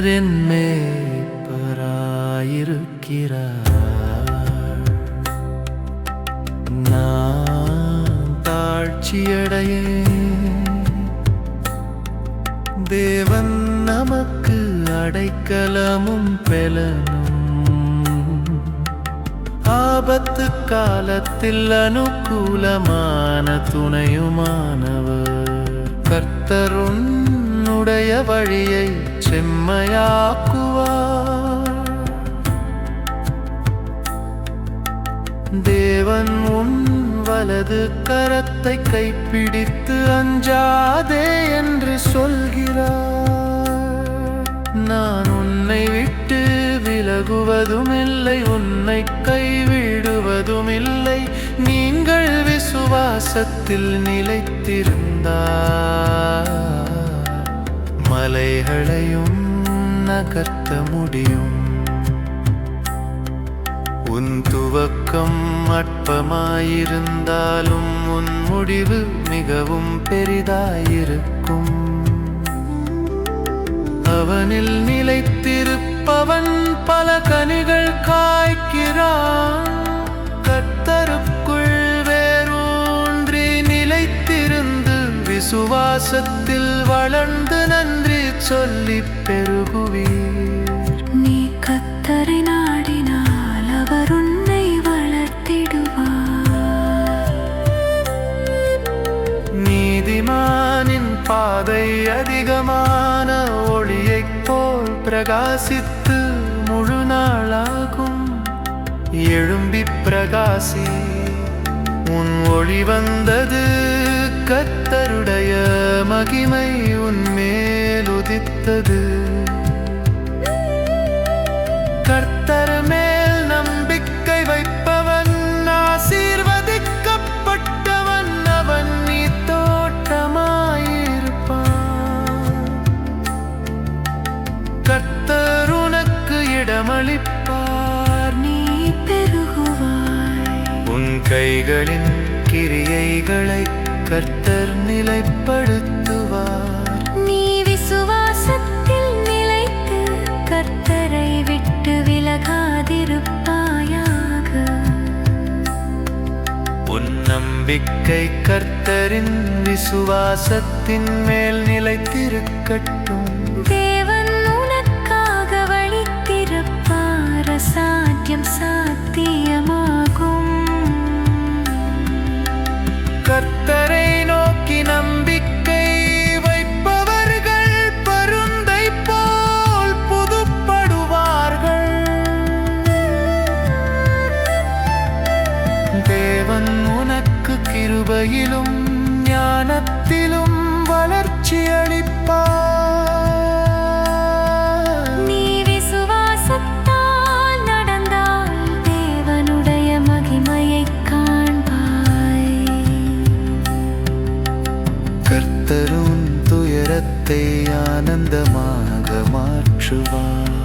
கர்த்தர் என் மேய்ப்பராயிருக்கிறார். நான் தாழ்ச்சியடையேன். தேவன் நமக்கு அடைக்கலமும் பெலனும். ஆபத்து காலத்தில் அனுகூலமான துணையுமானவர். கர்த்தர் உன்னுடைய வழியை செம்மையாக்குவார். தேவன் உன் வலது கரத்தை கைப்பிடித்து அஞ்சாதே என்று சொல்கிறார். நான் உன்னை விட்டு விலகுவதும் இல்லை உன்னை கைவிடுவதும் இல்லை நீங்கள் விசுவாசத்தில் நிலைத்திருந்தார். மலைகளையும் நகர்த்த முடியும். உன் துவக்கம் அற்பமாயிருந்தாலும் உன் முடிவு மிகவும் பெரிதாயிருக்கும். அவனில் நிலைத்திருப்பவன் பல கனிகள் காய்க்கிறான். கத்தருக்குள் வேரூன்றி நிலைத்திருந்து விசுவாசத்தில் வளர்ந்து நன்றி சொல்லிப் பெருகுவீர். நீ கத்தரை நாடினால் அவர் உன்னை வளர்த்திடுவார். நீதிமானின் பாதை அதிகமான ஒளியைப் போல் பிரகாசித்து முழு நாளாகும். எழும்பி பிரகாசி உன் ஒளி வந்தது கத்தருடைய மகிமை உன் உதித்தது கர்த்தர் மேல் நம்பிக்கை வைப்பவன் ஆசீர்வதிக்கப்பட்டவன் அவன் நீ தோட்டமாயிருப்பான் கர்த்தர் உனக்கு இடமளிப்பார் நீ பெருகுவாய். உன் கைகளின் கிரியைகளை கர்த்தர் நிலைப்படுத்துவார். நீ விசுவாசத்தில் நிலைத்து கர்த்தரை விட்டு விலகாதிருப்பாயாக. உன் நம்பிக்கை கர்த்தரின் விசுவாசத்தின் மேல் நிலைத்திருக்கட்டும். கிருபையிலும் ஞானத்திலும் வளர்ச்சி அளிப்பார். நீ விசுவாசத்தால் நடந்தால் தேவனுடைய மகிமையைக் காண்பாய். கர்த்தரும் துயரத்தை ஆனந்தமாக மாற்றுவார்.